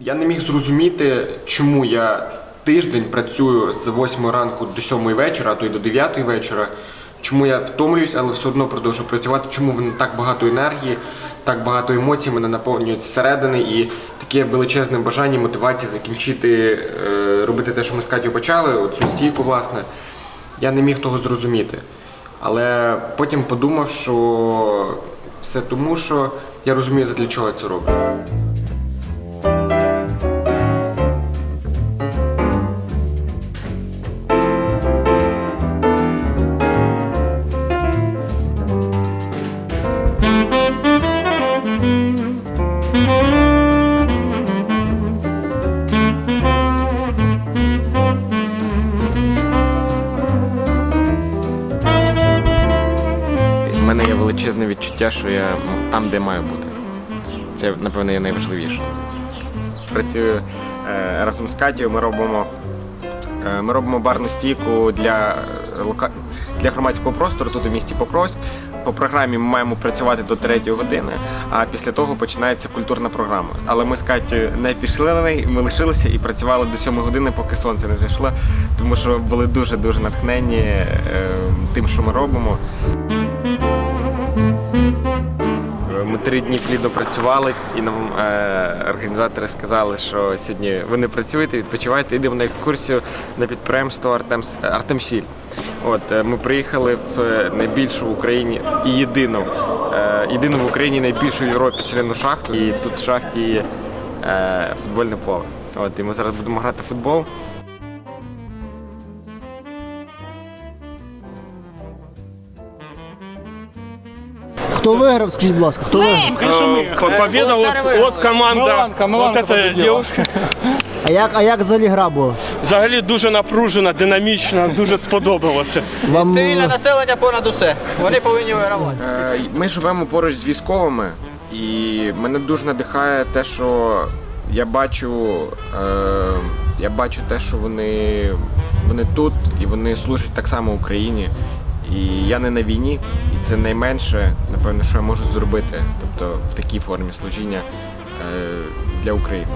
Я не міг зрозуміти, чому я тиждень працюю з 8 ранку до 7 вечора, а то й до 9 вечора. Чому я втомлююсь, але все одно продовжую працювати. Чому в мене так багато енергії, так багато емоцій мене наповнюють зсередини і таке величезне бажання, мотивація закінчити, е, робити те, що ми з Катю почали, оцю стійку, власне. Я не міг того зрозуміти. Але потім подумав, що все тому, що я розумію, для чого я це роблю. Є величезне відчуття, що я там, де маю бути. Це, напевно, є найважливіше. Працюю е, разом з Катєю, ми робимо, е, ми робимо барну стійку для, е, лока... для громадського простору тут у місті Покровськ. По програмі ми маємо працювати до 3 години, а після того починається культурна програма. Але ми з Катєю не пішли на неї, ми лишилися і працювали до 7 години, поки сонце не зайшло, тому що були дуже-дуже натхненні е, тим, що ми робимо. Ми три дні плідно працювали, і нам е, організатори сказали, що сьогодні ви не працюєте, відпочиваєте, йдемо на екскурсію на підприємство Артем, Артемсіль. От е, ми приїхали в е, найбільшу в Україні і єдину, єдину в Україні найбільшу в Європі соляну шахту. І тут в шахті є футбольне поле. От і ми зараз будемо грати в футбол. Хто виграв, скажіть, будь ласка, хто виграв? Э, Победа вот от команда. Миланка, Миланка вот эта победила. девушка. А як, а як взагалі гра була? Взагалі дуже напружена, динамічна, дуже сподобалося. Вам Цивільне е, населення понад усе. Вони повинні вигравати. Е, Ми живемо поруч з військовими, і мене дуже надихає те, що я бачу, е, я бачу те, що вони, вони тут і вони служать так само Україні. І я не на війні, і це найменше, напевно, що я можу зробити, тобто в такій формі служіння е, для України.